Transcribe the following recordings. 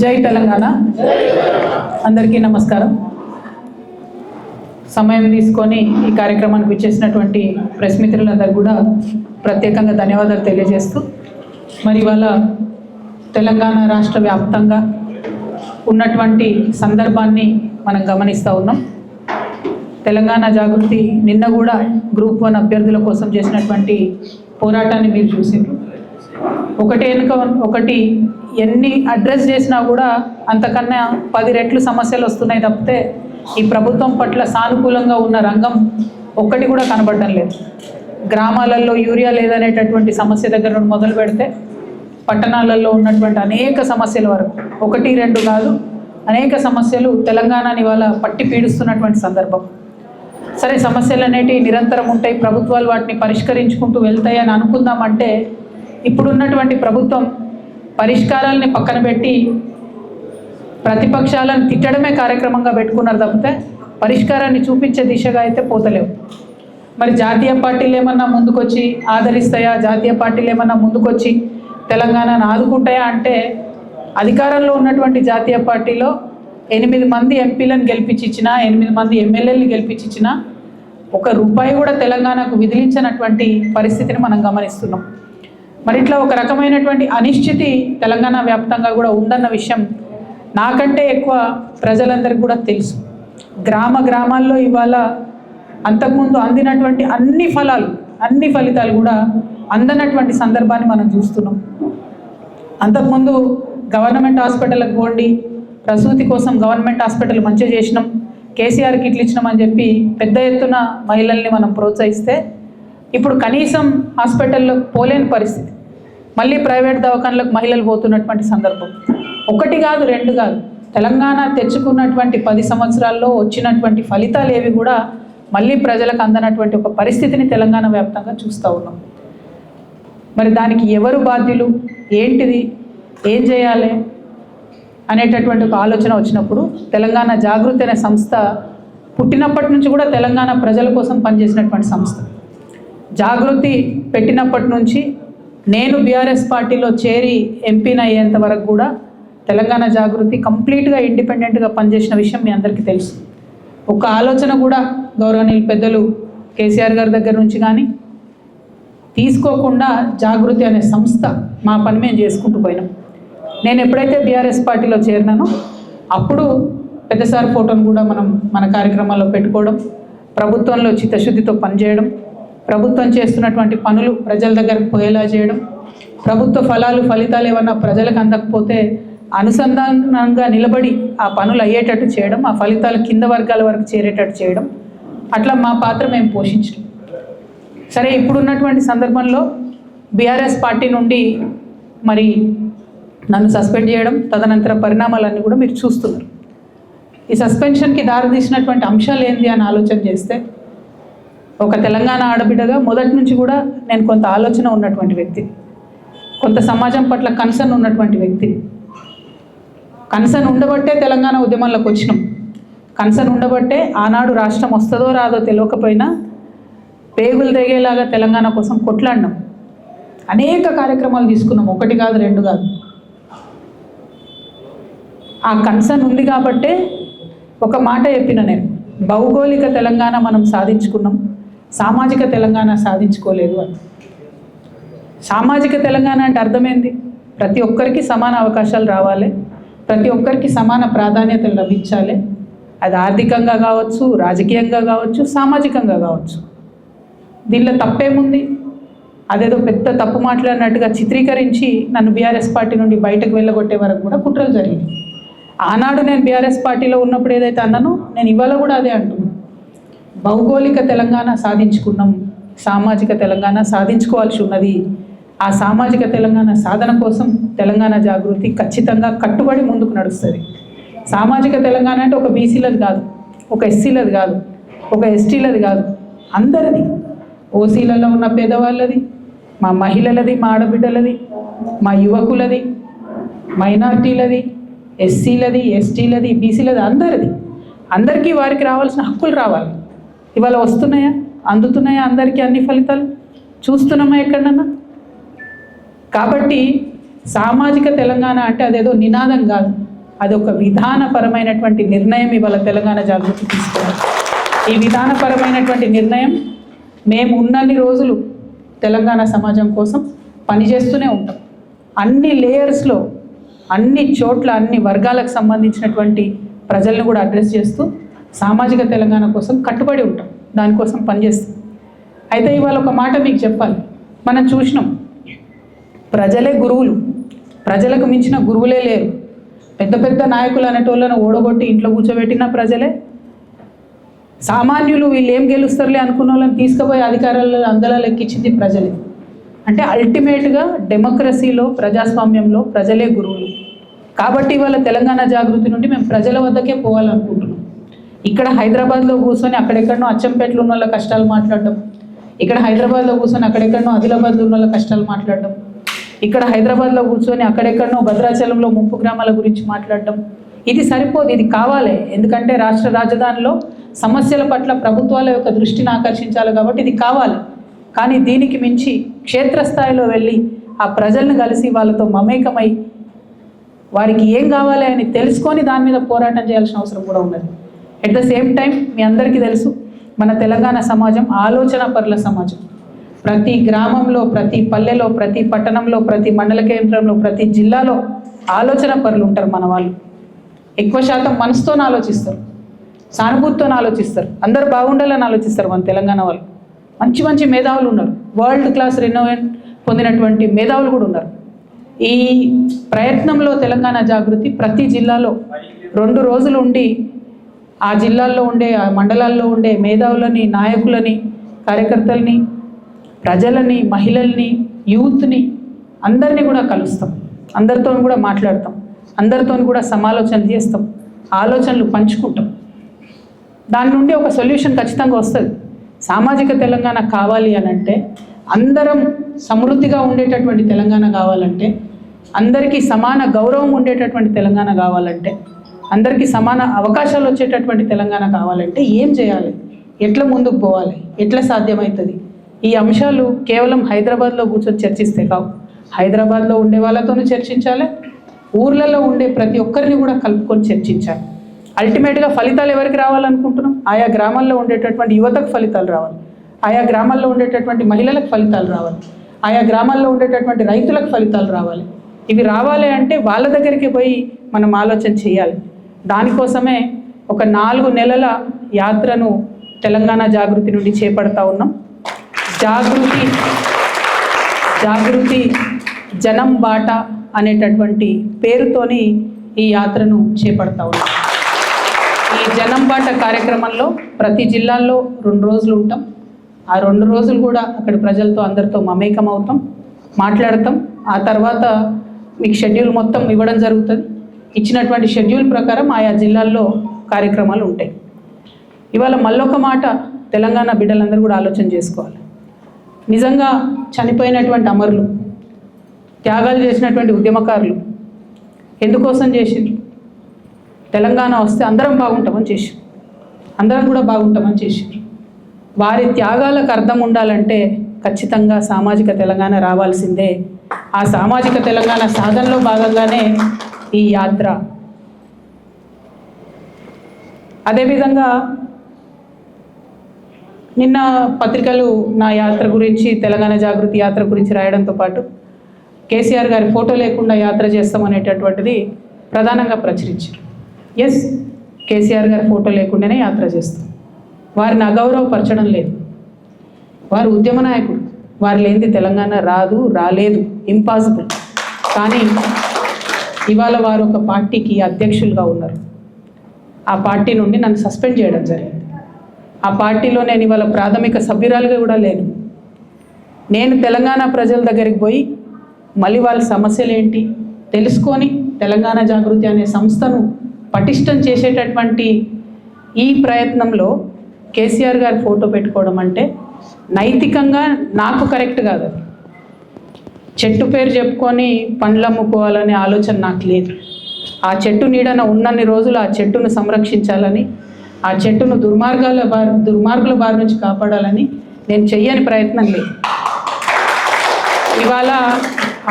జై తెలంగాణ. అందరికీ నమస్కారం. సమయం తీసుకొని ఈ కార్యక్రమానికి విచ్చేసినటువంటి ప్రెస్ మిత్రులందరూ కూడా ప్రత్యేకంగా ధన్యవాదాలు తెలియజేస్తూ మరి ఇవాళ తెలంగాణ రాష్ట్ర వ్యాప్తంగా ఉన్నటువంటి సందర్భాన్ని మనం గమనిస్తూ ఉన్నాం. తెలంగాణ జాగృతి నిన్న కూడా గ్రూప్ వన్ అభ్యర్థుల కోసం చేసినటువంటి పోరాటాన్ని మీరు చూసిండ్రు. ఒకటి వెనుక ఒకటి ఎన్ని అడ్రస్ చేసినా కూడా అంతకన్నా పది రెట్లు సమస్యలు వస్తున్నాయి తప్పితే ఈ ప్రభుత్వం పట్ల సానుకూలంగా ఉన్న రంగం ఒక్కటి కూడా కనబడడం లేదు. గ్రామాలలో యూరియా లేదనేటటువంటి సమస్య దగ్గర నుండి మొదలు పెడితే పట్టణాలలో ఉన్నటువంటి అనేక సమస్యల వరకు ఒకటి రెండు కాదు అనేక సమస్యలు తెలంగాణని ఇవాళ పట్టి పీడిస్తున్నటువంటి సందర్భం. సరే సమస్యలు అనేటివి నిరంతరం ఉంటాయి ప్రభుత్వాలు వాటిని పరిష్కరించుకుంటూ వెళ్తాయని అనుకుందామంటే ఇప్పుడున్నటువంటి ప్రభుత్వం పరిష్కారాలని పక్కన పెట్టి ప్రతిపక్షాలను తిట్టడమే కార్యక్రమంగా పెట్టుకున్నారు తప్పితే పరిష్కారాన్ని చూపించే దిశగా అయితే పోతలేవు. మరి జాతీయ పార్టీలు ఏమన్నా ముందుకొచ్చి ఆదరిస్తాయా? జాతీయ పార్టీలు ఏమన్నా ముందుకొచ్చి తెలంగాణను ఆదుకుంటాయా అంటే అధికారంలో ఉన్నటువంటి జాతీయ పార్టీలో ఎనిమిది మంది ఎంపీలను గెలిపించిచ్చినా ఎనిమిది మంది ఎమ్మెల్యేలను గెలిపించిచ్చినా ఒక రూపాయి కూడా తెలంగాణకు విధిలించినటువంటి పరిస్థితిని మనం గమనిస్తున్నాం. మరి ఇట్లా ఒక రకమైనటువంటి అనిశ్చితి తెలంగాణ వ్యాప్తంగా కూడా ఉందన్న విషయం నాకంటే ఎక్కువ ప్రజలందరికీ కూడా తెలుసు. గ్రామ గ్రామాల్లో ఇవాళ అంతకుముందు అందినటువంటి అన్ని ఫలాలు అన్ని ఫలితాలు కూడా అందనటువంటి సందర్భాన్ని మనం చూస్తున్నాం. అంతకుముందు గవర్నమెంట్ హాస్పిటల్కి పోండి ప్రసూతి కోసం గవర్నమెంట్ హాస్పిటల్ మంచిగా చేసినాం కేసీఆర్ కిట్లు ఇచ్చినామని చెప్పి పెద్ద ఎత్తున మహిళల్ని మనం ప్రోత్సహిస్తే ఇప్పుడు కనీసం హాస్పిటల్లో పోలేని పరిస్థితి. మళ్ళీ ప్రైవేట్ దవాఖానలకు మహిళలు పోతున్నటువంటి సందర్భం. ఒకటి కాదు రెండు కాదు. తెలంగాణ తెచ్చుకున్నటువంటి పది సంవత్సరాల్లో వచ్చినటువంటి ఫలితాలు ఏవి కూడా మళ్ళీ ప్రజలకు అందనటువంటి ఒక పరిస్థితిని తెలంగాణ వ్యాప్తంగా చూస్తూ ఉన్నాం. మరి దానికి ఎవరు బాధ్యులు? ఏంటిది? ఏం చేయాలి? అనేటటువంటి ఒక ఆలోచన వచ్చినప్పుడు తెలంగాణ జాగృతి అనే సంస్థ పుట్టినప్పటి నుంచి కూడా తెలంగాణ ప్రజల కోసం పనిచేసినటువంటి సంస్థ. జాగృతి పెట్టినప్పటి నుంచి నేను బీఆర్ఎస్ పార్టీలో చేరి ఎంపీని అయ్యేంత వరకు కూడా తెలంగాణ జాగృతి కంప్లీట్గా ఇండిపెండెంట్గా పనిచేసిన విషయం మీ అందరికీ తెలుసు. ఒక ఆలోచన కూడా గౌరవనీయులు పెద్దలు కేసీఆర్ గారి దగ్గర నుంచి కానీ తీసుకోకుండా జాగృతి అనే సంస్థ మా పని మేము చేసుకుంటూ పోయినాం. నేను ఎప్పుడైతే బీఆర్ఎస్ పార్టీలో చేరినానో అప్పుడు పెద్దసారి ఫోటోను కూడా మనం మన కార్యక్రమాల్లో పెట్టుకోవడం ప్రభుత్వంలో చిత్తశుద్ధితో పనిచేయడం ప్రభుత్వం చేస్తున్నటువంటి పనులు ప్రజల దగ్గరకు పోయేలా చేయడం ప్రభుత్వ ఫలాలు ఫలితాలు ఏమన్నా ప్రజలకు అందకపోతే అనుసంధానంగా నిలబడి ఆ పనులు అయ్యేటట్టు చేయడం ఆ ఫలితాలు కింద వర్గాల వరకు చేరేటట్టు చేయడం అట్లా మా పాత్ర మేము పోషించడం సరే ఇప్పుడున్నటువంటి సందర్భంలో బీఆర్ఎస్ పార్టీ నుండి మరి నన్ను సస్పెండ్ చేయడం తదనంతర పరిణామాలన్నీ కూడా మీరు చూస్తున్నారు. ఈ సస్పెన్షన్కి దారితీసినటువంటి అంశాలు ఏంటి అని ఆలోచన చేస్తే ఒక తెలంగాణ ఆడబిడ్డగా మొదటి నుంచి కూడా నేను కొంత ఆలోచన ఉన్నటువంటి వ్యక్తి. కొంత సమాజం పట్ల కన్సర్న్ ఉన్నటువంటి వ్యక్తి. కన్సర్న్ ఉండబట్టే తెలంగాణ ఉద్యమంలోకి వచ్చినాం. కన్సర్న్ ఉండబట్టే ఆనాడు రాష్ట్రం వస్తుందో రాదో తెలియకపోయినా పేగులు తెగేలాగా తెలంగాణ కోసం కొట్లాడినాం. అనేక కార్యక్రమాలు తీసుకున్నాం. ఒకటి కాదు రెండు కాదు. ఆ కన్సర్న్ ఉంది కాబట్టే ఒక మాట చెప్పిన నేను. భౌగోళిక తెలంగాణ మనం సాధించుకున్నాం. సామాజిక తెలంగాణ సాధించుకోలేదు అని. సామాజిక తెలంగాణ అంటే అర్థమైంది? ప్రతి ఒక్కరికి సమాన అవకాశాలు రావాలి ప్రతి ఒక్కరికి సమాన ప్రాధాన్యతలు లభించాలి. అది ఆర్థికంగా కావచ్చు రాజకీయంగా కావచ్చు సామాజికంగా కావచ్చు. దీనిలో తప్పేముంది? అదేదో పెద్ద తప్పు మాట్లాడినట్టుగా చిత్రీకరించి నన్ను బీఆర్ఎస్ పార్టీ నుండి బయటకు వెళ్ళగొట్టే వరకు కూడా కుట్రలు జరిగినాయి. ఆనాడు నేను బీఆర్ఎస్ పార్టీలో ఉన్నప్పుడు ఏదైతే అన్నానో నేను ఇవాళ కూడా అదే అంటున్నాను భౌగోళిక తెలంగాణ సాధించుకున్నాం సామాజిక తెలంగాణ సాధించుకోవాల్సి ఉన్నది. ఆ సామాజిక తెలంగాణ సాధన కోసం తెలంగాణ జాగృతి ఖచ్చితంగా కట్టుబడి ముందుకు నడుస్తుంది. సామాజిక తెలంగాణ అంటే ఒక బీసీలది కాదు ఒక ఎస్సీలది కాదు ఒక ఎస్టీలది కాదు అందరిది. ఓసీలలో ఉన్న పేదవాళ్ళది మా మహిళలది మా ఆడబిడ్డలది మా యువకులది మైనార్టీలది ఎస్సీలది ఎస్టీలది బీసీలది అందరిది. అందరికీ వారికి రావాల్సిన హక్కులు రావాలి. ఇవాళ వస్తున్నాయా? అందుతున్నాయా అందరికీ అన్ని ఫలితాలు? చూస్తున్నామా ఎక్కడన్నా? కాబట్టి సామాజిక తెలంగాణ అంటే అదేదో నినాదం కాదు. అది ఒక విధానపరమైనటువంటి నిర్ణయం ఇవాళ తెలంగాణ జాగృతి తీసుకున్నారు. ఈ విధానపరమైనటువంటి నిర్ణయం మేము ఉన్నన్ని రోజులు తెలంగాణ సమాజం కోసం పనిచేస్తూనే ఉంటాం. అన్ని లేయర్స్లో అన్ని చోట్ల అన్ని వర్గాలకు సంబంధించినటువంటి ప్రజలను కూడా అడ్రస్ చేస్తూ సామాజిక తెలంగాణ కోసం కట్టుబడి ఉంటాం దానికోసం పనిచేస్తాం అయితే ఇవాళ ఒక మాట మీకు చెప్పాలి. మనం చూసినాం ప్రజలే గురువులు. ప్రజలకు మించిన గురువులే లేరు. పెద్ద పెద్ద నాయకులు అనేటోళ్ళను ఓడగొట్టి ఇంట్లో కూర్చోబెట్టిన ప్రజలే. సామాన్యులు వీళ్ళు ఏం గెలుస్తారులే అనుకున్న వాళ్ళని తీసుకుపోయి అధికారాలు అందలా లెక్కించింది ప్రజలే. అంటే అల్టిమేట్గా డెమోక్రసీలో ప్రజాస్వామ్యంలో ప్రజలే గురువులు. కాబట్టి ఇవాళ తెలంగాణ జాగృతి నుండి మేము ప్రజల వద్దకే పోవాలనుకుంటున్నాం. ఇక్కడ హైదరాబాద్లో కూర్చొని అక్కడెక్కడనో అచ్చంపేటలో ఉన్న వాళ్ళ కష్టాలు మాట్లాడడం. ఇక్కడ హైదరాబాద్లో కూర్చొని అక్కడెక్కడనో ఆదిలాబాద్లో ఉన్న వాళ్ళ కష్టాలు మాట్లాడడం. ఇక్కడ హైదరాబాద్లో కూర్చొని అక్కడెక్కడనో భద్రాచలంలో ముంపు గ్రామాల గురించి మాట్లాడడం. ఇది సరిపోదు ఇది కావాలి. ఎందుకంటే రాష్ట్ర రాజధానిలో సమస్యల పట్ల ప్రభుత్వాల యొక్క దృష్టిని ఆకర్షించాలి కాబట్టి ఇది కావాలి. కానీ దీనికి మించి క్షేత్రస్థాయిలో వెళ్ళి ఆ ప్రజలను కలిసి వాళ్ళతో మమేకమై వారికి ఏం కావాలి అని తెలుసుకొని దాని మీద పోరాటం చేయాల్సిన అవసరం కూడా ఉన్నది. ఎట్ ద సేమ్ టైం మీ అందరికీ తెలుసు మన తెలంగాణ సమాజం ఆలోచన పరుల సమాజం. ప్రతి గ్రామంలో ప్రతి పల్లెలో ప్రతి పట్టణంలో ప్రతి మండల కేంద్రంలో ప్రతి జిల్లాలో ఆలోచన పరులు ఉంటారు మన వాళ్ళు. ఎక్కువ శాతం మనసుతో ఆలోచిస్తారు సానుభూతితో ఆలోచిస్తారు అందరు బాగుండాలని ఆలోచిస్తారు మన తెలంగాణ వాళ్ళు. మంచి మంచి మేధావులు ఉన్నారు. వరల్డ్ క్లాస్ రెనోవేట్ పొందినటువంటి మేధావులు కూడా ఉన్నారు. ఈ ప్రయత్నంలో తెలంగాణ జాగృతి ప్రతి జిల్లాలో రెండు రోజులు ఉండి ఆ జిల్లాల్లో ఉండే ఆ మండలాల్లో ఉండే మేధావులని నాయకులని కార్యకర్తల్ని ప్రజలని మహిళల్ని యూత్ని అందరినీ కూడా కలుస్తాం. అందరితో కూడా మాట్లాడతాం. అందరితో కూడా సమాలోచనలు చేస్తాం. ఆలోచనలు పంచుకుంటాం. దాని నుండి ఒక సొల్యూషన్ ఖచ్చితంగా వస్తుంది. సామాజిక తెలంగాణ కావాలి అని అంటే అందరం సమృద్ధిగా ఉండేటటువంటి తెలంగాణ కావాలంటే అందరికీ సమాన గౌరవం ఉండేటటువంటి తెలంగాణ కావాలంటే అందరికీ సమాన అవకాశాలు వచ్చేటటువంటి తెలంగాణ కావాలంటే ఏం చేయాలి? ఎట్లా ముందుకు పోవాలి? ఎట్లా సాధ్యమవుతుంది ఈ అంశాలు కేవలం హైదరాబాద్లో కూర్చొని చర్చిస్తే కావు. హైదరాబాద్లో ఉండే వాళ్ళతోనూ చర్చించాలి. ఊర్లలో ఉండే ప్రతి ఒక్కరిని కూడా కలుపుకొని చర్చించాలి. అల్టిమేట్గా ఫలితాలు ఎవరికి రావాలనుకుంటున్నాం? ఆయా గ్రామాల్లో ఉండేటటువంటి యువతకు ఫలితాలు రావాలి. ఆయా గ్రామాల్లో ఉండేటటువంటి మహిళలకు ఫలితాలు రావాలి. ఆయా గ్రామాల్లో ఉండేటటువంటి రైతులకు ఫలితాలు రావాలి. ఇవి రావాలి అంటే వాళ్ళ దగ్గరికి పోయి మనం ఆలోచన చేయాలి. దానికోసమే ఒక నాలుగు నెలల యాత్రను తెలంగాణ జాగృతి నుండి చేపడతా ఉన్నాం. జాగృతి జాగృతి జనం బాట అనేటటువంటి పేరుతోని ఈ యాత్రను చేపడతా ఉన్నాం. ఈ జనం బాట కార్యక్రమంలో ప్రతి జిల్లాల్లో రెండు రోజులు ఉంటాం. ఆ రెండు రోజులు కూడా అక్కడ ప్రజలతో అందరితో మమేకం అవుతాం మాట్లాడతాం. ఆ తర్వాత మీకు షెడ్యూల్ మొత్తం ఇవ్వడం జరుగుతుంది. ఇచ్చినటువంటి షెడ్యూల్ ప్రకారం ఆయా జిల్లాల్లో కార్యక్రమాలు ఉంటాయి. ఇవాళ మళ్ళొక మాట తెలంగాణ బిడ్డలందరూ కూడా ఆలోచన చేసుకోవాలి. నిజంగా చనిపోయినటువంటి అమరులు త్యాగాలు చేసినటువంటి ఉద్యమకారులు ఎందుకోసం చేసిండ్రు? తెలంగాణ వస్తే అందరం బాగుంటామని చేసిండ్రు. అందరం కూడా బాగుంటామని చేసిండ్రు. వారి త్యాగాలకు అర్థం ఉండాలంటే ఖచ్చితంగా సామాజిక తెలంగాణ రావాల్సిందే. ఆ సామాజిక తెలంగాణ సాధనలో భాగంగానే ఈ యాత్ర. అదేవిధంగా నిన్న పత్రికలు నా యాత్ర గురించి తెలంగాణ జాగృతి యాత్ర గురించి రాయడంతో పాటు కేసీఆర్ గారి ఫోటో లేకుండా యాత్ర చేస్తామనేటటువంటిది ప్రధానంగా ప్రచురించారు. ఎస్ కేసీఆర్ గారి ఫోటో లేకుండానే యాత్ర చేస్తాం. వారిని అగౌరవపరచడం లేదు. వారు ఉద్యమ నాయకుడు వారు లేనిది తెలంగాణ రాదు రాలేదు. ఇంపాసిబుల్ కానీ ఇవాళ వారు ఒక పార్టీకి అధ్యక్షులుగా ఉన్నారు. ఆ పార్టీ నుండి నన్ను సస్పెండ్ చేయడం జరిగింది. ఆ పార్టీలో నేను ఇవాళ ప్రాథమిక సభ్యురాలుగా కూడా లేను. నేను తెలంగాణ ప్రజల దగ్గరికి పోయి మళ్ళీ వాళ్ళ సమస్యలు ఏంటి తెలుసుకొని తెలంగాణ జాగృతి అనే సంస్థను పటిష్టం చేసేటటువంటి ఈ ప్రయత్నంలో కేసీఆర్ గారి ఫోటో పెట్టుకోవడం అంటే నైతికంగా నాకు కరెక్ట్ కాదు అది. చెట్టు పేరు చెప్పుకొని పండ్లు అమ్ముకోవాలనే ఆలోచన నాకు లేదు. ఆ చెట్టు నీడన ఉన్నన్ని రోజులు ఆ చెట్టును సంరక్షించాలని ఆ చెట్టును దుర్మార్గాల బారి దుర్మార్గుల బారి నుంచి కాపాడాలని నేను చెయ్యని ప్రయత్నం లేదు. ఇవాళ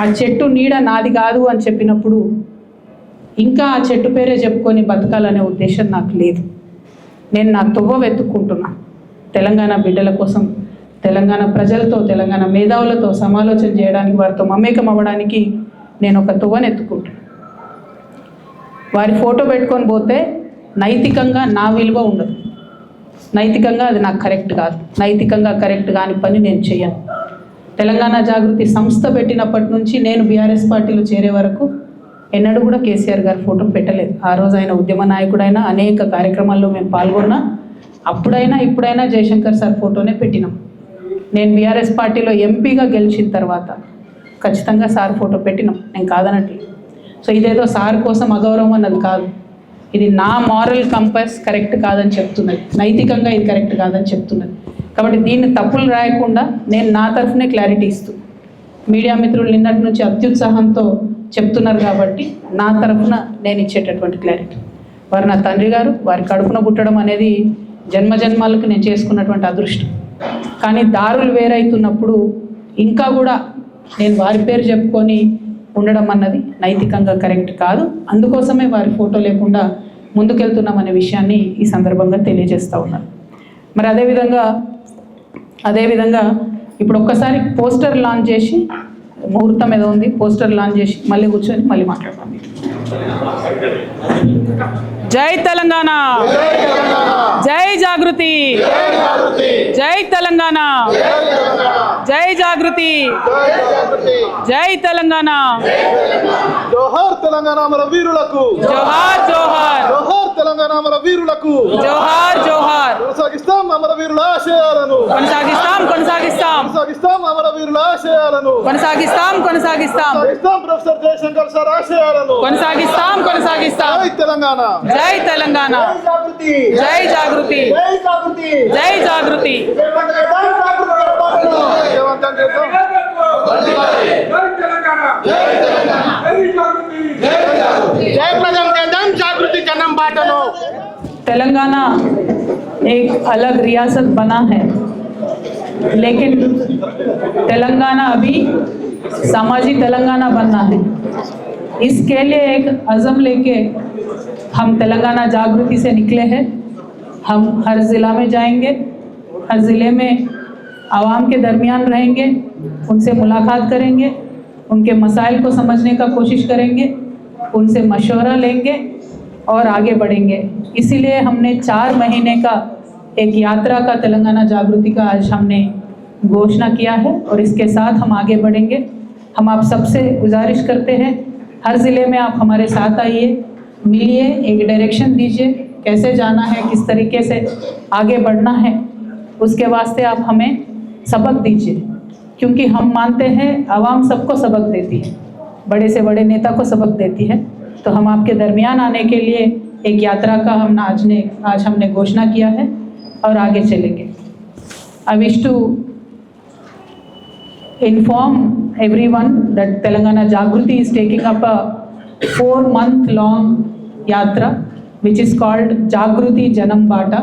ఆ చెట్టు నీడ నాది కాదు అని చెప్పినప్పుడు ఇంకా ఆ చెట్టు పేరే చెప్పుకొని బతకాలనే ఉద్దేశం నాకు లేదు. నేను నా తువ్వ వెతుక్కుంటున్నా. తెలంగాణ బిడ్డల కోసం తెలంగాణ ప్రజలతో తెలంగాణ మేధావులతో సమాలోచన చేయడానికి వారితో మమేకం అవ్వడానికి నేను ఒక తువ్వను ఎత్తుకుంటాను వారి ఫోటో పెట్టుకొని పోతే నైతికంగా నా విలువ ఉండదు. నైతికంగా అది నాకు కరెక్ట్ కాదు. నైతికంగా కరెక్ట్ కాని పని నేను చేయను తెలంగాణ జాగృతి సంస్థ పెట్టినప్పటి నుంచి నేను బీఆర్ఎస్ పార్టీలో చేరే వరకు ఎన్నడూ కూడా కేసీఆర్ గారి ఫోటో పెట్టలేదు. ఆ రోజు ఆయన ఉద్యమ నాయకుడైనా అనేక కార్యక్రమాల్లో మేము పాల్గొన్నా అప్పుడైనా ఇప్పుడైనా జయశంకర్ సార్ ఫోటోనే పెట్టినాం. నేను బీఆర్ఎస్ పార్టీలో ఎంపీగా గెలిచిన తర్వాత ఖచ్చితంగా సార్ ఫోటో పెట్టినాం. నేను కాదనట్లేదు సో ఇదేదో సార్ కోసం అగౌరవం అన్నది కాదు. ఇది నా మారల్ కంపస్ కరెక్ట్ కాదని చెప్తున్నది. నైతికంగా ఇది కరెక్ట్ కాదని చెప్తున్నది. కాబట్టి దీన్ని తప్పులు రాయకుండా నేను నా తరఫునే క్లారిటీ ఇస్తూ మీడియా మిత్రులు నిన్నటి నుంచి అత్యుత్సాహంతో చెప్తున్నారు కాబట్టి నా తరఫున నేను ఇచ్చేటటువంటి క్లారిటీ వారు నా తండ్రి గారు వారి కడుపున పుట్టడం అనేది జన్మ జన్మాలకు నేను చేసుకున్నటువంటి అదృష్టం. కానీ దారులు వేరైతున్నప్పుడు ఇంకా కూడా నేను వారి పేరు చెప్పుకొని ఉండడం అన్నది నైతికంగా కరెక్ట్ కాదు. అందుకోసమే వారి ఫోటో లేకుండా ముందుకెళ్తున్నాం అనే విషయాన్ని ఈ సందర్భంగా తెలియజేస్తూ ఉన్నాను మరి అదేవిధంగా అదేవిధంగా ఇప్పుడు ఒక్కసారి పోస్టర్ లాంచ్ చేసి ముహూర్తం ఏదో ఉంది పోస్టర్ లాంచ్ చేసి మళ్ళీ కూర్చొని మళ్ళీ మాట్లాడతాం జై తెలంగాణ. జై జాగృతి. జై తెలంగాణ. జై జాగృతి. జై తెలంగాణ. జోహార్ తెలంగాణ మన వీరులకు. జోహార్ జోహార్. జోహార్ తెలంగాణ మన వీరులకు. జోహార్ జోహార్. కొనసాగిస్తాం అమర వీరుల ఆశయాలను. కొనసాగిస్తాం కొనసాగిస్తాం. కొనసాగిస్తాం అమర వీరుల ఆశయాలను. కొనసాగిస్తాం కొనసాగిస్తాం. కొనసాగిస్తాం ప్రొఫెసర్ జయశంకర్ సార్ ఆశయాలను. కొనసాగిస్తాం కొనసాగిస్తాం. జై తెలంగాణ. జై తెలంగాణ. జై జాగృతి. జై జాగృతి. జై జాగృతి. చేద్దాం జాగృతి. तेलंगाना एक अलग रियासत बना है, लेकिन तेलंगाना अभी सामाजिक तेलंगाना बनना है। इसके लिए एक अज़म लेके हम तेलंगाना जागृति से निकले हैं। हम हर ज़िला में जाएँगे, हर ज़िले में आवाम के दरमियान रहेंगे, उनसे मुलाकात करेंगे, उनके मसाइल को समझने का कोशिश करेंगे, उनसे मशवरा लेंगे और आगे बढ़ेंगे। इसीलिए हमने चार महीने का एक यात्रा का तेलंगाना जागृति का आज हमने घोषणा किया है और इसके साथ हम आगे बढ़ेंगे। हम आप सबसे गुजारिश करते हैं, हर ज़िले में आप हमारे साथ आइए, मिलिए, एक डायरेक्शन दीजिए, कैसे जाना है, किस तरीके से आगे बढ़ना है, उसके वास्ते आप हमें सबक दीजिए, क्योंकि हम मानते हैं आवाम सबको सबक देती है। बड़े से बड़े नेता को सबक देती है। तो हम आपके दरमियान आने के लिए एक यात्रा का हम आज ने, आज हमने घोषणा किया है और आगे चलेंगे। I wish to inform everyone that Telangana Jagruthi is taking up a four month long yatra which is called Jagruthi Janam Bata.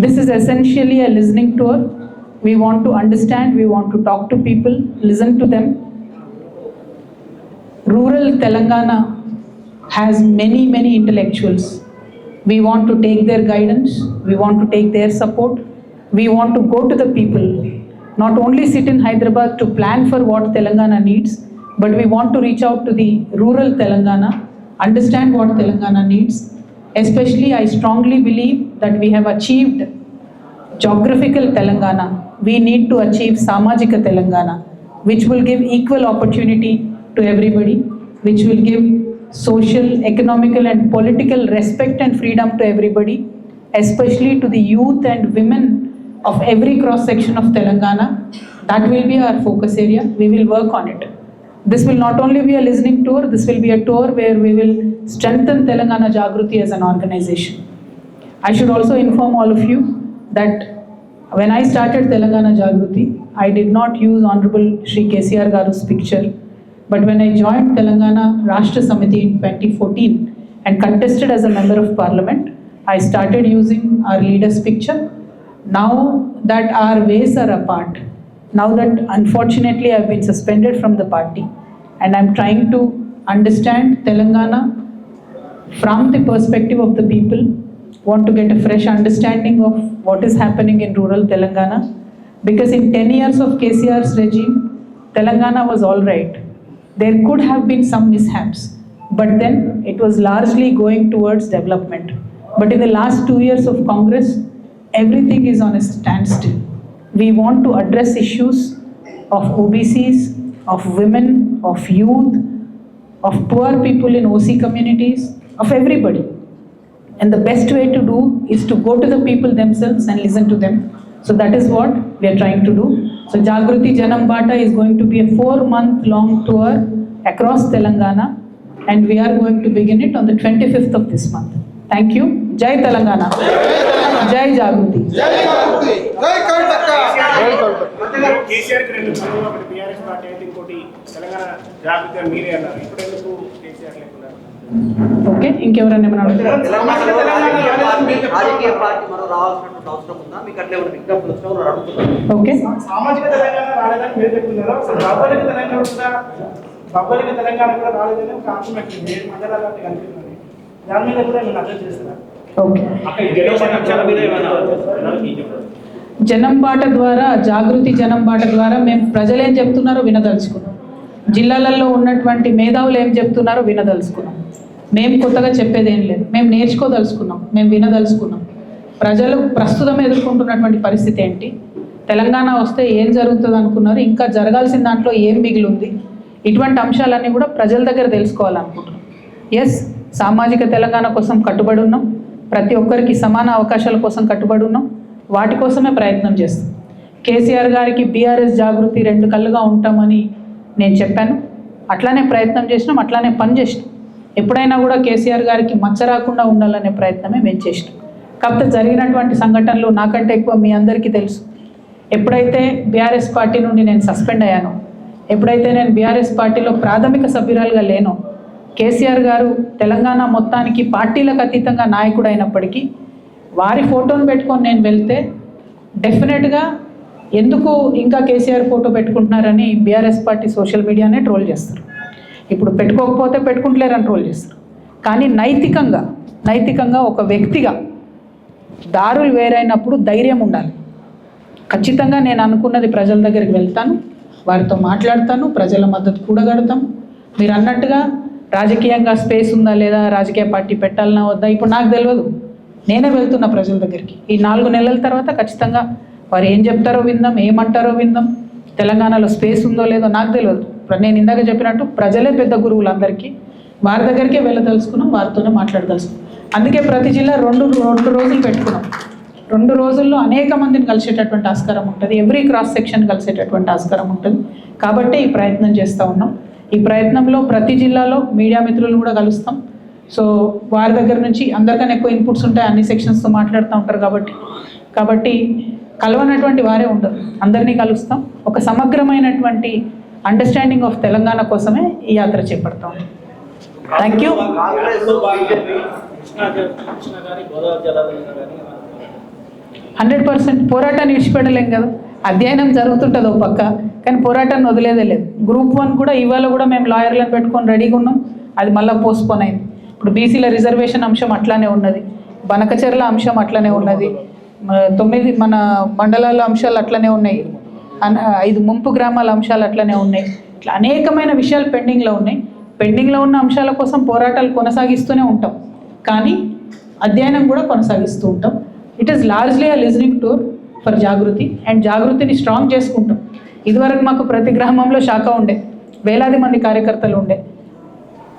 This is essentially a listening tour We want to understand, we want to talk to people, listen to them. Rural Telangana has many, many intellectuals. We want to take their guidance, we want to take their support, we want to go to the people, not only sit in Hyderabad to plan for what Telangana needs, but we want to reach out to the rural Telangana, understand what Telangana needs. Especially, I strongly believe that we have achieved geographical Telangana. We need to achieve Samajika Telangana, which will give equal opportunity to everybody, which will give social, economical, and political respect and freedom to everybody, especially to the youth and women of every cross section of Telangana. That will be our focus area. We will work on it. This will not only be a listening tour, this will be a tour where we will strengthen Telangana Jagruti as an organization. I should also inform all of you that when I started Telangana Jagruti, I did not use Honorable Shri KCR Garu's picture. But when I joined Telangana Rashtra Samiti in 2014 and contested as a member of parliament, I started using our leader's picture. Now that our ways are apart, now that unfortunately I've been suspended from the party and I'm trying to understand Telangana from the perspective of the people, want to get a fresh understanding of what is happening in rural Telangana. Because in 10 years of KCR's regime, Telangana was all right. There could have been some mishaps, but then it was largely going towards development. But in the last two years of Congress, everything is on a standstill. We want to address issues of OBCs, of women, of youth, of poor people in OC communities, of everybody. And the best way to do is to go to the people themselves and listen to them. So that is what we are trying to do. So Jagruti Janam Bata is going to be a four month long tour across Telangana and we are going to begin it on the 25th of this month. Thank you. Jai Telangana. Jai Jagruti. KCR కి రెండు పనులు ఒకటి BRS party అయితే ఇంకోటి తెలంగాణ జాగ్రత్త అని మీరే అన్నారు ఇప్పుడు ఎందుకు కేసీఆర్ లేకున్నారు Okay ఇంకెవరైనా ఏమైనా అడుగుతారా? తెలంగాణలో రాజకీయ పార్టీ రాజకీయ పార్టీ మనం రావాల్సినటువంటి అవసరం ఉందా? మీకు అట్లే ఉన్న విజ్ఞప్తులు వచ్చినా కూడా అడుగుతున్నాను. ఓకే. సామాజిక తెలంగాణ రాలేదని మీరు చెప్తున్నారు. అసలు భౌగోళిక తెలంగాణ కూడా భౌగోళిక తెలంగాణ కూడా రాలేదని ఒక మండలాలు అంటే కనిపిస్తుంది దాని మీద కూడా మీరు అర్థం చేస్తారా? ఏమైనా జనం బాట ద్వారా జాగృతి జనం బాట ద్వారా మేము ప్రజలు ఏం చెప్తున్నారో వినదలుచుకున్నాం. జిల్లాలలో ఉన్నటువంటి మేధావులు ఏం చెప్తున్నారో వినదలుచుకున్నాం. మేము కొత్తగా చెప్పేది ఏం లేదు. మేము నేర్చుకోదలుచుకున్నాం. మేము వినదలుచుకున్నాం. ప్రజలు ప్రస్తుతం ఎదుర్కొంటున్నటువంటి పరిస్థితి ఏంటి? తెలంగాణ వస్తే ఏం జరుగుతుంది అనుకున్నారు ఇంకా జరగాల్సిన దాంట్లో ఏం మిగిలి ఉంది ఇటువంటి అంశాలన్నీ కూడా ప్రజల దగ్గర తెలుసుకోవాలనుకుంటున్నాం. ఎస్ సామాజిక తెలంగాణ కోసం కట్టుబడి ఉన్నాం. ప్రతి ఒక్కరికి సమాన అవకాశాల కోసం కట్టుబడి ఉన్నాం. వాటి కోసమే ప్రయత్నం చేస్తాం. కేసీఆర్ గారికి బీఆర్ఎస్ జాగృతి రెండు కళ్ళుగా ఉంటామని నేను చెప్పాను. అట్లానే ప్రయత్నం చేసినాం అట్లానే పని చేసినాం. ఎప్పుడైనా కూడా కేసీఆర్ గారికి మచ్చ రాకుండా ఉండాలనే ప్రయత్నమే మేము చేసినాం. కాకపోతే జరిగినటువంటి సంఘటనలు నాకంటే ఎక్కువ మీ అందరికీ తెలుసు. ఎప్పుడైతే బీఆర్ఎస్ పార్టీ నుండి నేను సస్పెండ్ అయ్యానో ఎప్పుడైతే నేను బీఆర్ఎస్ పార్టీలో ప్రాథమిక సభ్యురాలుగా లేనో కేసీఆర్ గారు తెలంగాణ మొత్తానికి పార్టీలకు అతీతంగా నాయకుడు అయినప్పటికీ వారి ఫోటోను పెట్టుకొని నేను వెళ్తే డెఫినెట్గా ఎందుకు ఇంకా కేసీఆర్ ఫోటో పెట్టుకుంటున్నారని బీఆర్ఎస్ పార్టీ సోషల్ మీడియానే ట్రోల్ చేస్తారు. ఇప్పుడు పెట్టుకోకపోతే పెట్టుకుంటలేరని రోల్ చేస్తారు. కానీ నైతికంగా నైతికంగా ఒక వ్యక్తిగా దారులు వేరైనప్పుడు ధైర్యం ఉండాలి. ఖచ్చితంగా నేను అనుకున్నది ప్రజల దగ్గరికి వెళ్తాను వారితో మాట్లాడతాను ప్రజల మద్దతు కూడగడతాం మీరు అన్నట్టుగా రాజకీయంగా స్పేస్ ఉందా లేదా రాజకీయ పార్టీ పెట్టాలన్నా వద్దా ఇప్పుడు నాకు తెలియదు నేనే వెళ్తున్నా ప్రజల దగ్గరికి. ఈ నాలుగు నెలల తర్వాత ఖచ్చితంగా వారు ఏం చెప్తారో విందాం ఏమంటారో విందాం. తెలంగాణలో స్పేస్ ఉందో లేదో నాకు తెలియదు నేను ఇందాక చెప్పినట్టు ప్రజలే పెద్ద గురువులు అందరికీ వారి దగ్గరికే వెళ్ళదలుచుకున్నాం వారితోనే మాట్లాడదలుచుకున్నాం అందుకే ప్రతి జిల్లా రెండు రెండు రోజులు పెట్టుకున్నాం. రెండు రోజుల్లో అనేక మందిని కలిసేటటువంటి ఆస్కారం ఉంటుంది. ఎవ్రీ క్రాస్ సెక్షన్ కలిసేటటువంటి ఆస్కారం ఉంటుంది. కాబట్టి ఈ ప్రయత్నం చేస్తూ ఉన్నాం. ఈ ప్రయత్నంలో ప్రతి జిల్లాలో మీడియా మిత్రులు కూడా కలుస్తాం. సో వారి దగ్గర నుంచి అందరికన్నా ఎక్కువ ఇన్పుట్స్ ఉంటాయి. అన్ని సెక్షన్స్తో మాట్లాడుతూ ఉంటారు కాబట్టి. కాబట్టి కలవనటువంటి వారే ఉండరు. అందరినీ కలుస్తాం. ఒక సమగ్రమైనటువంటి అండర్స్టాండింగ్ ఆఫ్ తెలంగాణ కోసమే ఈ యాత్ర చేపడతాం. థ్యాంక్ యూ హండ్రెడ్ పర్సెంట్ పోరాటాన్ని విడిచిపెట్టలేం కదా. అధ్యయనం జరుగుతుంటుంది ఒక పక్క కానీ పోరాటాన్ని వదిలేదే లేదు. గ్రూప్ వన్ కూడా ఇవాళ కూడా మేము లాయర్లను పెట్టుకొని రెడీగా ఉన్నాం. అది మళ్ళీ పోస్ట్పోన్ అయింది. ఇప్పుడు బీసీల రిజర్వేషన్ అంశం అట్లానే ఉన్నది. బనకచెర్ల అంశం అట్లనే ఉన్నది. తొమ్మిది మన మండలాల అంశాలు అట్లనే ఉన్నాయి. ఐదు ముంపు గ్రామాల అంశాలు అట్లనే ఉన్నాయి. ఇట్లా అనేకమైన విషయాలు పెండింగ్లో ఉన్నాయి. పెండింగ్లో ఉన్న అంశాల కోసం పోరాటాలు కొనసాగిస్తూనే ఉంటాం. కానీ అధ్యయనం కూడా కొనసాగిస్తూ ఉంటాం. It is largely a listening tour for Jagruthi and జాగృతిని strong చేసుకుంటాం. ఇదివరకు మాకు ప్రతి గ్రామంలో శాఖ ఉండే. వేలాది మంది కార్యకర్తలు ఉండే.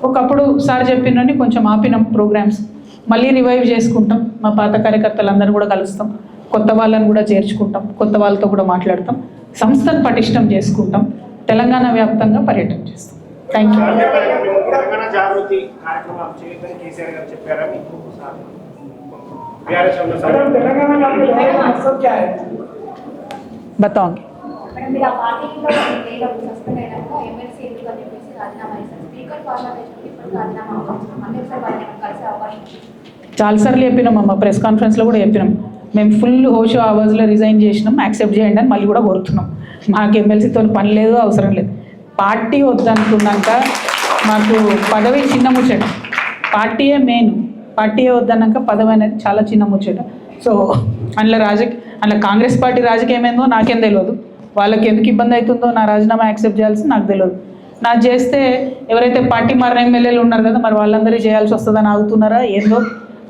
ఒకప్పుడు సార్ చెప్పినని కొంచెం ఆపినాం ప్రోగ్రామ్స్. మళ్ళీ రివైవ్ చేసుకుంటాం. మా పాత కార్యకర్తలందరూ కూడా కలుస్తాం. కొత్త వాళ్ళని కూడా చేర్చుకుంటాం. కొత్త వాళ్ళతో కూడా మాట్లాడతాం. సంస్థను పటిష్టం చేసుకుంటాం. తెలంగాణ వ్యాప్తంగా పర్యటన చేస్తాం. Thank you. చాలాసార్లు చెప్పినాం అమ్మ ప్రెస్ కాన్ఫరెన్స్లో కూడా చెప్పినాం. మేము ఫుల్ హోషో అవర్స్లో రిజైన్ చేసినాం యాక్సెప్ట్ చేయండి అని మళ్ళీ కూడా కోరుతున్నాం. మాకు ఎమ్మెల్సీతో పని లేదు అవసరం లేదు. పార్టీ వద్దనుకున్నాక మాకు పదవి చిన్న ముచ్చట. పార్టీయే మెయిన్ పార్టీయే వద్దన్నాక పదవి అనేది చాలా చిన్న ముచ్చట. సో అందులో రాజకీయ అందులో కాంగ్రెస్ పార్టీ రాజకీయం ఏందో నాకేం తెలియదు వాళ్ళకి ఎందుకు ఇబ్బంది అవుతుందో నా రాజీనామా యాక్సెప్ట్ చేయాల్సి నాకు తెలియదు నాకు చేస్తే ఎవరైతే పార్టీ మారిన ఎమ్మెల్యేలు ఉన్నారు కదా మరి వాళ్ళందరూ చేయాల్సి వస్తుందని ఆగుతున్నారా? ఏందో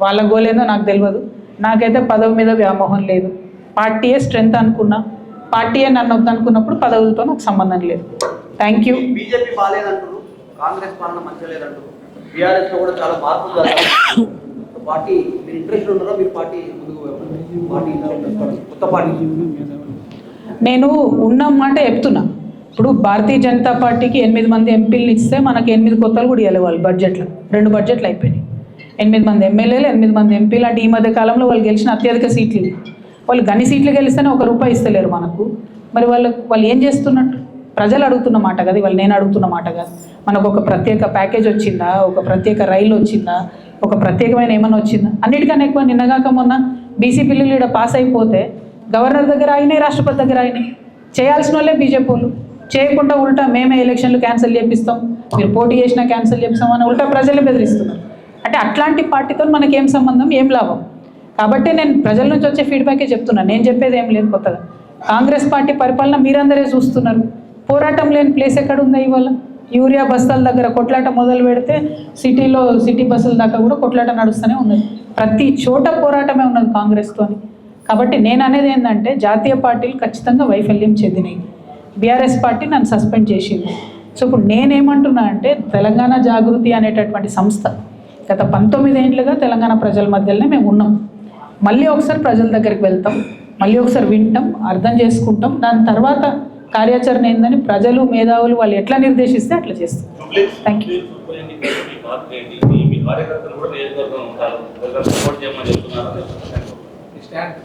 వాళ్ళ గోలేదో నాకు తెలియదు నాకైతే పదవి మీద వ్యామోహం లేదు. పార్టీయే స్ట్రెంగ్త్ అనుకున్నా. పార్టీయే నన్ను వద్దనుకున్నప్పుడు పదవులతో నాకు సంబంధం లేదు. థ్యాంక్ యూ బీజేపీ బాగాలేదంటారు కాంగ్రెస్ పాలన మంచిగా లేదంటారు కూడా చాలా మార్పులు పార్టీ మీరు ఇంట్రెస్ట్ ఉన్నారో? మీరు పార్టీ కొత్త పార్టీ. నేను ఉన్న మాట చెప్తున్నా. ఇప్పుడు భారతీయ జనతా పార్టీకి ఎనిమిది మంది ఎంపీలు ఇస్తే మనకి ఎనిమిది కొత్తలు కూడా ఇవ్వాలి వాళ్ళు బడ్జెట్లో. రెండు బడ్జెట్లు అయిపోయినాయి. ఎనిమిది మంది ఎమ్మెల్యేలు ఎనిమిది మంది ఎంపీలు. అంటే ఈ మధ్య కాలంలో వాళ్ళు గెలిచిన అత్యధిక సీట్లు వాళ్ళు గని సీట్లు గెలిస్తేనే ఒక రూపాయి ఇస్తలేరు మనకు. మరి వాళ్ళు వాళ్ళు ఏం చేస్తున్నట్టు? ప్రజలు అడుగుతున్న మాట కదా వాళ్ళు నేను అడుగుతున్న మాట కాదు. మనకు ఒక ప్రత్యేక ప్యాకేజ్ వచ్చిందా? ఒక ప్రత్యేక రైలు వచ్చిందా? ఒక ప్రత్యేకమైన ఏమైనా వచ్చిందా? అన్నిటికన్నా ఎక్కువ నిన్నగాక మొన్న బీసీ బిల్లులు ఇక్కడ పాస్ అయిపోతే గవర్నర్ దగ్గర అయినాయి రాష్ట్రపతి దగ్గర అయినాయి. చేయాల్సిన వాళ్ళే బీజేపీ వాళ్ళు. చేయకుండా ఉల్టా మేమే ఎలక్షన్లు క్యాన్సిల్ చేపిస్తాం. మీరు పోటీ చేసినా క్యాన్సిల్ చేపిస్తాం అని ఉల్టా ప్రజలే బెదిరిస్తున్నారు. అంటే అట్లాంటి పార్టీతో మనకేం సంబంధం ఏం లాభం? కాబట్టి నేను ప్రజల నుంచి వచ్చే ఫీడ్బ్యాకే చెప్తున్నాను నేను చెప్పేది ఏం లేదు కొత్తగా కాంగ్రెస్ పార్టీ పరిపాలన మీరందరే చూస్తున్నారు. పోరాటం లేని ప్లేస్ ఎక్కడ ఉందా ఇవాళ? యూరియా బస్తాల దగ్గర కొట్లాట మొదలు పెడితే సిటీలో సిటీ బస్సుల దాకా కూడా కొట్లాట నడుస్తూనే ఉన్నది. ప్రతి చోట పోరాటమే ఉన్నది కాంగ్రెస్తోని. కాబట్టి నేను అనేది ఏంటంటే జాతీయ పార్టీలు ఖచ్చితంగా వైఫల్యం చెందినాయి. బీఆర్ఎస్ పార్టీ నన్ను సస్పెండ్ చేసింది. సో ఇప్పుడు నేనేమంటున్నా అంటే తెలంగాణ జాగృతి అనేటటువంటి సంస్థ గత పంతొమ్మిది ఏండ్లుగా తెలంగాణ ప్రజల మధ్యలోనే మేము ఉన్నాం. మళ్ళీ ఒకసారి ప్రజల దగ్గరికి వెళ్తాం. మళ్ళీ ఒకసారి వింటాం అర్థం చేసుకుంటాం. దాని తర్వాత కార్యాచరణ ఏందని ప్రజలు మేధావులు వాళ్ళు ఎట్లా నిర్దేశిస్తే అట్లా చేస్తాం థ్యాంక్ యూ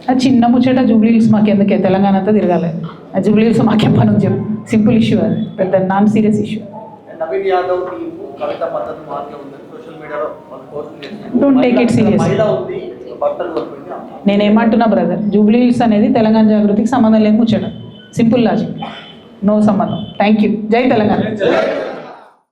ఆ చిన్న ముచ్చట జూబ్లీహిల్స్ మాకు ఎందుకే తెలంగాణ అంతా తిరగాలి. ఆ జూబ్లీహిల్స్ మాకే పని చెప్పు. సింపుల్ ఇష్యూ అది. పెద్ద non serious issue Naveen Yadav Kavitha మద్దతు మార్కే ఉందని సోషల్ మీడియాలో మహిళ ఉంది బట్టలు కొనుక్కుంది నేనేమంటున్నా బ్రదర్ జూబ్లీహిల్స్ అనేది తెలంగాణ జాగృతికి సంబంధం లేని ముచ్చట. సింపుల్ లాజిక్ నో సంబంధం. Thank you Jai Telangana.